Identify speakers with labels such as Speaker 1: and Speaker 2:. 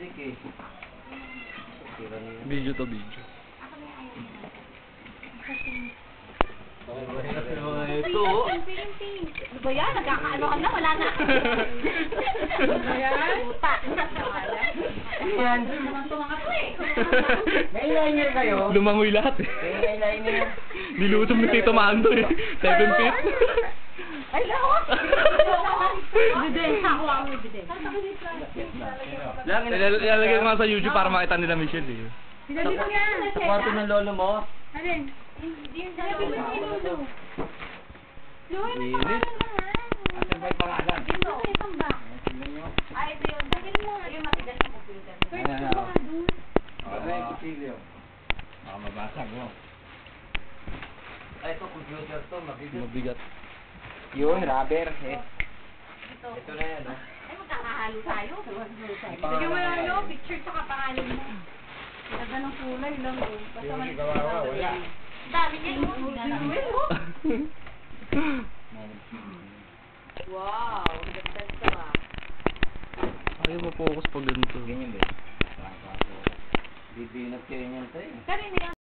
Speaker 1: niya.
Speaker 2: Video to video.
Speaker 1: Ito, oh.
Speaker 3: Ano ba yan? Nagkakaano ka na? Wala na. Ano ba yan? Puta.
Speaker 1: Yan.
Speaker 3: Tumanga ko eh.
Speaker 1: May eyeliner kayo?
Speaker 2: Lumangoy lahat eh.
Speaker 1: May eyeliner.
Speaker 2: Nilutom ni Tito Mando eh. Seven feet.
Speaker 3: Ay, lawak. Bideng. Hawa mo,
Speaker 2: Ilal- Ilalagay ko nga sa YouTube para makita nila Michelle eh.
Speaker 3: Sinabi yan.
Speaker 1: Sa kwarto ng lolo mo?
Speaker 3: Alin? Sinabi mo si Lulu. Lulu, may pangalan na nga.
Speaker 1: Asan ba yung pangalan?
Speaker 3: Ay, ito yun. Mo nga. Yung matigas na computer.
Speaker 1: Ayan,
Speaker 3: ito
Speaker 1: oh.
Speaker 3: nga dun.
Speaker 1: Ano yung kuchilyo? Baka mabasag mo. Ay, ito computer to, mabigat.
Speaker 2: Mabigat.
Speaker 1: Yun, rubber. Eh.
Speaker 3: Ito.
Speaker 1: Ito na yan, oh.
Speaker 3: Ay, magkakahalo tayo.
Speaker 1: Pangalan
Speaker 3: mo lang no, picture tsaka pangalan mo. Ganda ng kulay lang oh. Basta
Speaker 1: kawawa, wala.
Speaker 3: Dami niya mo. Wow, ang ganda nito ah.
Speaker 2: Ayaw mo focus pag ganito.
Speaker 1: Ganyan din. Bibinat kayo niyan tayo.
Speaker 3: Kanina yan.